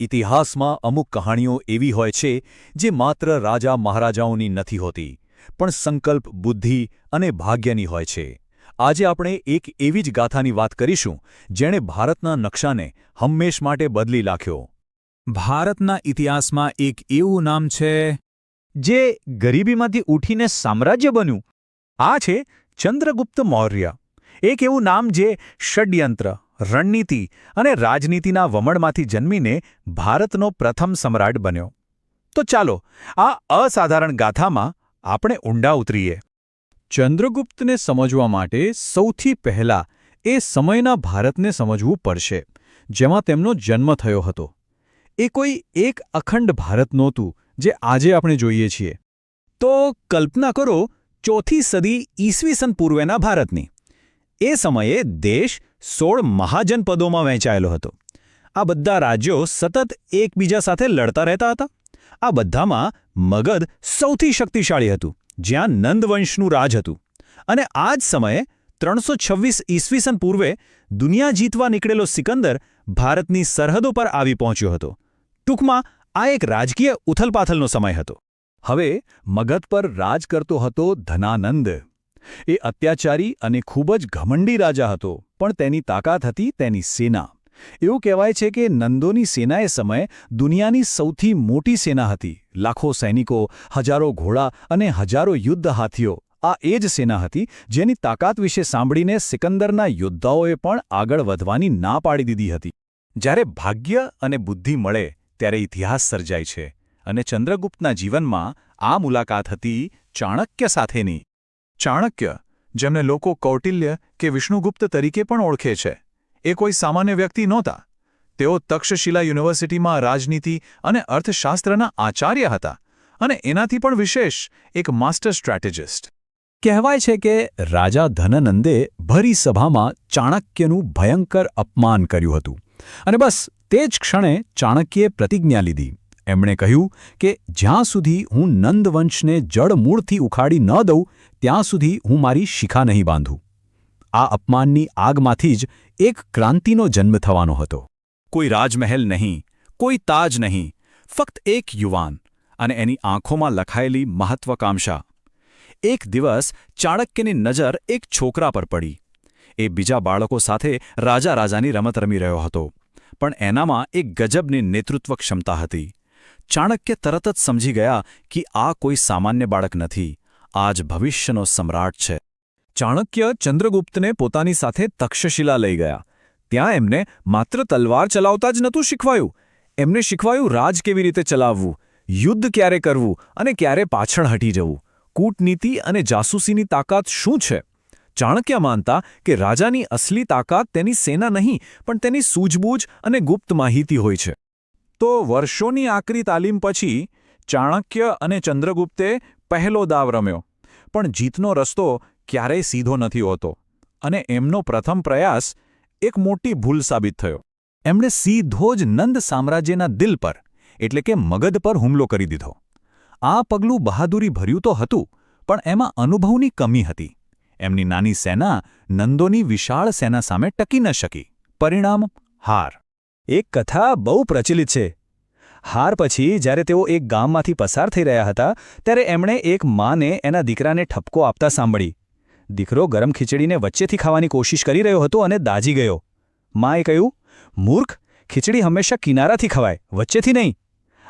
ઇતિહાસમાં અમુક કહાણીઓ એવી હોય છે જે માત્ર રાજા મહારાજાઓની નથી હોતી, પણ સંકલ્પ, બુદ્ધિ અને ભાગ્યની હોય છે. આજે આપણે એક એવી જ ગાથાની વાત કરીશું, જેણે ભારતના નકશાને હંમેશ માટે બદલી નાખ્યો ભારતના ઇતિહાસમાં એક એવું નામ છે, જે ગરીબીમાંથી ઉઠીને સામ્રાજ્ય બન્યું. આ છે ચંદ્રગુપ્ત મૌર્ય. એક એવું નામ જે ષડયંત્ર રણનીતિ અને રાજનીતિના વમણમાંથી જન્મીને ભારતનો પ્રથમ સમ્રાટ બન્યો. તો ચાલો, આ અસાધારણ ગાથામાં આપણે ઊંડા ઉતરીએ. ચંદ્રગુપ્તને સમજવા માટે સૌથી પહેલા એ સમયના ભારતને સમજવું પડશે, જેમાં તેમનો જન્મ થયો હતો. એ કોઈ એક અખંડ ભારત નહોતું, જે આજે આપણે જોઈએ છીએ. તો કલ્પના કરો, ચોથી સદી ઈસવીસન પૂર્વેના ભારતની. એ સમયે દેશ સોળ મહાજનપદોમાં વહેંચાયેલો હતો. આ બધા રાજ્યો સતત એકબીજા સાથે લડતા રહેતા હતા. આ બધામાં મગધ સૌથી શક્તિશાળી હતું, જ્યાં નંદવંશનું રાજ હતું. અને આ જ સમયે ત્રણસો છવ્વીસ ઈસવીસન પૂર્વે દુનિયા જીતવા નીકળેલો સિકંદર ભારતની સરહદો પર આવી પહોંચ્યો હતો. ટૂંકમાં, આ એક રાજકીય ઉથલપાથલનો સમય હતો. હવે મગધ પર રાજ કરતો હતો ધનાનંદ. એ અત્યાચારી અને ખૂબ જ ઘમંડી રાજા હતો, પણ તેની તાકાત હતી તેની સેના. એવું કહેવાય છે કે નંદોની સેના એ સમયે દુનિયાની સૌથી મોટી સેના હતી. લાખો સૈનિકો, હજારો ઘોડા અને હજારો યુદ્ધ હાથીઓ, આ એ જ સેના હતી જેની તાકાત વિશે સાંભળીને સિકંદરના યોદ્ધાઓએ પણ આગળ વધવાની ના પાડી દીધી હતી. જ્યારે ભાગ્ય અને બુદ્ધિ મળે, ત્યારે ઇતિહાસ સર્જાય છે અને ચંદ્રગુપ્તના જીવનમાં આ મુલાકાત હતી ચાણક્ય સાથેની. ચાણક્ય, જેમને લોકો કૌટિલ્ય કે વિષ્ણુગુપ્ત તરીકે પણ ઓળખે છે, એ કોઈ સામાન્ય વ્યક્તિ નહોતા. તેઓ તક્ષશિલા યુનિવર્સિટીમાં રાજનીતિ અને અર્થશાસ્ત્રના આચાર્ય હતા અને એનાથી પણ વિશેષ એક માસ્ટર સ્ટ્રેટેજિસ્ટ. કહેવાય છે કે રાજા ધનનંદે ભરી સભામાં ચાણક્યનું ભયંકર અપમાન કર્યું હતું. અને બસ તે જ ક્ષણે ચાણક્યે પ્રતિજ્ઞા લીધી. એમણે કહ્યું કે જ્યાં સુધી હું નંદવંશને જડમૂળથી ઉખાડી ન દઉં, ત્યાં સુધી હું મારી શિખા નહીં બાંધું. આ અપમાનની આગમાંથી જ એક ક્રાંતિનો જન્મ થવાનો હતો. કોઈ રાજમહેલ નહીં, કોઈ તાજ નહીં, ફક્ત એક યુવાન અને એની આંખોમાં લખાયેલી મહત્વકાંક્ષા. એક દિવસ ચાણક્યની નજર એક છોકરા પર પડી. એ બીજા બાળકો સાથે રાજા રાજાની રમત રમી રહ્યો હતો, પણ એનામાં એક ગજબની નેતૃત્વ ક્ષમતા હતી. ચાણક્ય તરત જ સમજી ગયા કે આ કોઈ સામાન્ય બાળક નથી. આ જ ભવિષ્યનો સમ્રાટ છે. ચાણક્ય ચંદ્રગુપ્તને પોતાની સાથે તક્ષશિલા લઈ ગયા. ત્યાં એમને માત્ર તલવાર ચલાવતા જ નહોતું શીખવાયું. એમને શીખવાયું રાજ કેવી રીતે ચલાવવું, યુદ્ધ ક્યારે કરવું અને ક્યારે પાછળ હટી જવું, કૂટનીતિ અને જાસૂસીની તાકાત શું છે? ચાણક્ય માનતા કે રાજાની અસલી તાકાત તેની સેના નહીં, પણ તેની સૂઝબૂઝ અને ગુપ્ત માહિતી હોય છે. તો વર્ષોની આકરી તાલીમ પછી ચાણક્ય અને ચંદ્રગુપ્તે પહેલો દાવ રમ્યો. પણ જીતનો રસ્તો ક્યારેય સીધો નથી હોતો અને એમનો પ્રથમ પ્રયાસ એક મોટી ભૂલ સાબિત થયો. એમણે સીધો જ નંદ સામ્રાજ્યના દિલ પર, એટલે કે મગધ પર હુમલો કરી દીધો. આ પગલું બહાદુરી ભર્યું તો હતું, પણ એમાં અનુભવની કમી હતી. એમની નાની સેના નંદોની વિશાળ સેના સામે ટકી ન શકી. પરિણામ હાર. એક કથા બહુ પ્રચલિત છે. હાર પછી જ્યારે તેઓ એક ગામમાંથી પસાર થઈ રહ્યા હતા, ત્યારે એમણે એક માને એના દીકરાને ઠપકો આપતા સાંભળી. દીકરો ગરમ ખીચડીને વચ્ચેથી ખાવાની કોશિશ કરી રહ્યો હતો અને દાજી ગયો. માએ કહ્યું, મૂર્ખ, ખીચડી હંમેશા કિનારાથી ખવાય, વચ્ચેથી નહીં.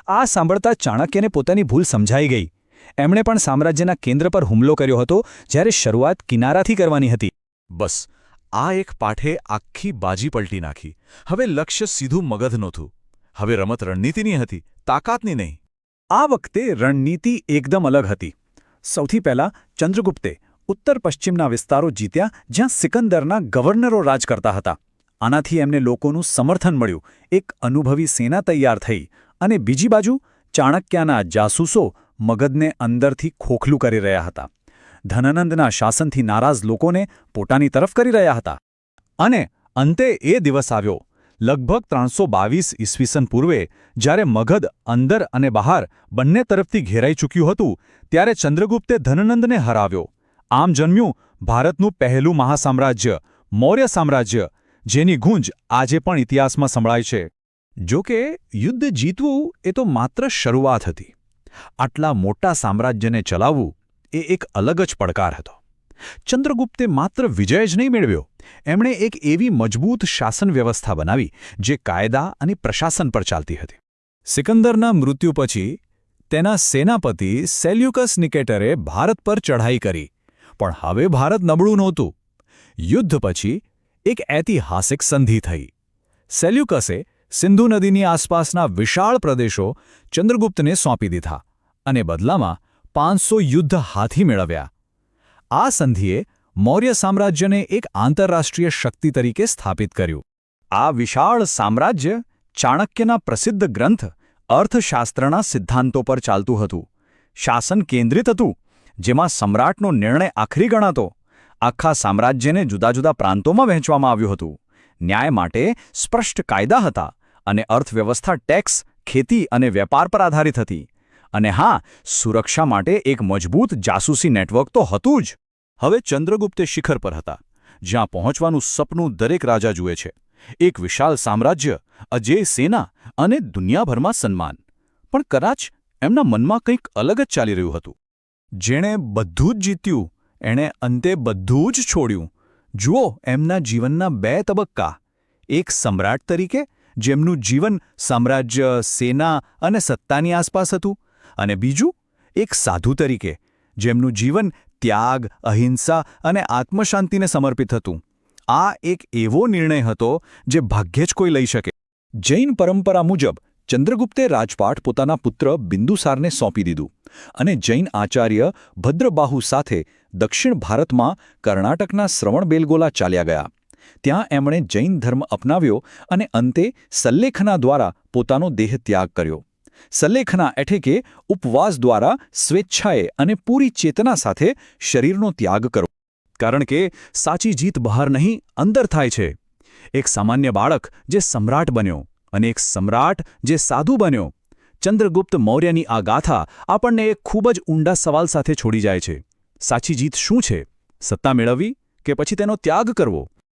આ સાંભળતા ચાણક્યને પોતાની ભૂલ સમજાઈ ગઈ. એમણે પણ સામ્રાજ્યના કેન્દ્ર પર હુમલો કર્યો હતો, જ્યારે શરૂઆત કિનારાથી કરવાની હતી. બસ આ એક પાઠે આખી બાજી પલટી નાખી. હવે લક્ષ્ય સીધું મગધ નહોતું. હવે રમત રણનીતિની હતી, તાકાતની નહીં. આ વખતે રણનીતિ એકદમ અલગ હતી. સૌથી પહેલા ચંદ્રગુપ્તે ઉત્તર પશ્ચિમના વિસ્તારો જીત્યા જ્યાં સિકંદરના ગવર્નરો રાજ કરતા હતા. આનાથી એમને લોકોનું સમર્થન મળ્યું. એક અનુભવી સેના તૈયાર થઈ અને બીજી બાજુ ચાણક્યના જાસૂસો મગધને અંદરથી ખોખલું કરી રહ્યા હતા. ધનનંદના શાસનથી નારાજ લોકોને પોતાની તરફ કરી રહ્યા હતા. અને અંતે એ દિવસ આવ્યો. લગભગ ત્રણસો બાવીસ ઈસવીસન પૂર્વે, જ્યારે મગધ અંદર અને બહાર બંને તરફથી ઘેરાઈ ચૂક્યું હતું, ત્યારે ચંદ્રગુપ્તે ધનનંદને હરાવ્યો. આમ જન્મ્યું ભારતનું પહેલું મહાસામ્રાજ્ય, મૌર્ય સામ્રાજ્ય, જેની ગુંજ આજે પણ ઇતિહાસમાં સંભળાય છે. જો કે યુદ્ધ જીતવું એ તો માત્ર શરૂઆત હતી. આટલા મોટા સામ્રાજ્યને ચલાવવું એ એક અલગ જ પડકાર હતો. ચંદ્રગુપ્તે માત્ર વિજય જ નહીં મેળવ્યો. એમણે એક એવી મજબૂત શાસન વ્યવસ્થા બનાવી, જે કાયદા અને પ્રશાસન પર ચાલતી હતી. સિકંદરના મૃત્યુ પછી, તેના સેનાપતિ સેલ્યુકસ નિકેટરે ભારત પર ચઢાઈ કરી. પણ હવે ભારત નબળું નહોતું. યુદ્ધ પછી, એક ઐતિહાસિક સંધિ થઈ. સેલ્યુકસે સિંધુ નદીની આસપાસના વિશાળ પ્રદેશો ચંદ્રગુપ્તને સોંપી દીધા, અને બદલામાં પાંચસો યુદ્ધ હાથી મેળવ્યા. આ સંધિએ મૌર્ય સામ્રાજ્યને એક આંતરરાષ્ટ્રીય શક્તિ તરીકે સ્થાપિત કર્યું. આ વિશાળ સામ્રાજ્ય ચાણક્યના પ્રસિદ્ધ ગ્રંથ, અર્થશાસ્ત્રના સિદ્ધાંતો પર ચાલતું હતું. શાસન કેન્દ્રિત હતું, જેમાં સમ્રાટનો નિર્ણય આખરી ગણાતો. આખા સામ્રાજ્યને જુદા જુદા પ્રાંતોમાં વહેંચવામાં આવ્યું હતું. ન્યાય માટે સ્પષ્ટ કાયદા હતા અને અર્થવ્યવસ્થા ટેક્સ, ખેતી અને વેપાર પર આધારિત હતી. અને હા, સુરક્ષા માટે એક મજબૂત જાસૂસી નેટવર્ક તો હતું જ. હવે ચંદ્રગુપ્તે શિખર પર હતા, જ્યાં પહોંચવાનું સપનું દરેક રાજા જુએ છે. એક વિશાલ સામ્રાજ્ય, અજેય સેના અને દુનિયાભરમાં સન્માન. પણ કદાચ એમના મનમાં કંઈક અલગ જ ચાલી રહ્યું હતું. જેણે બધું જ જીત્યું, એણે અંતે બધું જ છોડ્યું. જુઓ એમના જીવનના બે તબક્કા. એક સમ્રાટ તરીકે, જેમનું જીવન સામ્રાજ્ય, સેના અને સત્તાની આસપાસ હતું અને બીજું, એક સાધુ તરીકે, જેમનું જીવન ત્યાગ, અહિંસા અને આત્મશાંતિને સમર્પિત હતું. આ એક એવો નિર્ણય હતો જે ભાગ્યે જ કોઈ લઈ શકે. જૈન પરંપરા મુજબ, ચંદ્રગુપ્તે રાજપાટ પોતાના પુત્ર બિંદુસારને સોંપી દીધું અને જૈન આચાર્ય ભદ્રબાહુ સાથે દક્ષિણ ભારતમાં કર્ણાટકના શ્રવણબેલગોલા ચાલ્યા ગયા. ત્યાં એમણે જૈન ધર્મ અપનાવ્યો અને અંતે સલ્લેખના દ્વારા પોતાનો દેહ ત્યાગ કર્યો. સલ્લેખના એટલે કે ઉપવાસ દ્વારા સ્વેચ્છાએ અને પૂરી ચેતના સાથે શરીરનો ત્યાગ કરો. કારણ કે સાચી જીત બહાર નહીં, અંદર થાય છે. એક સામાન્ય બાળક જે સમ્રાટ બન્યો અને એક સમ્રાટ જે સાધુ બન્યો. ચંદ્રગુપ્ત મૌર્યની આ ગાથા આપણને એક ખૂબ જ ઊંડા સવાલ સાથે છોડી જાય છે. સાચી જીત શું છે? સત્તા મેળવવી કે પછી તેનો ત્યાગ કરવો?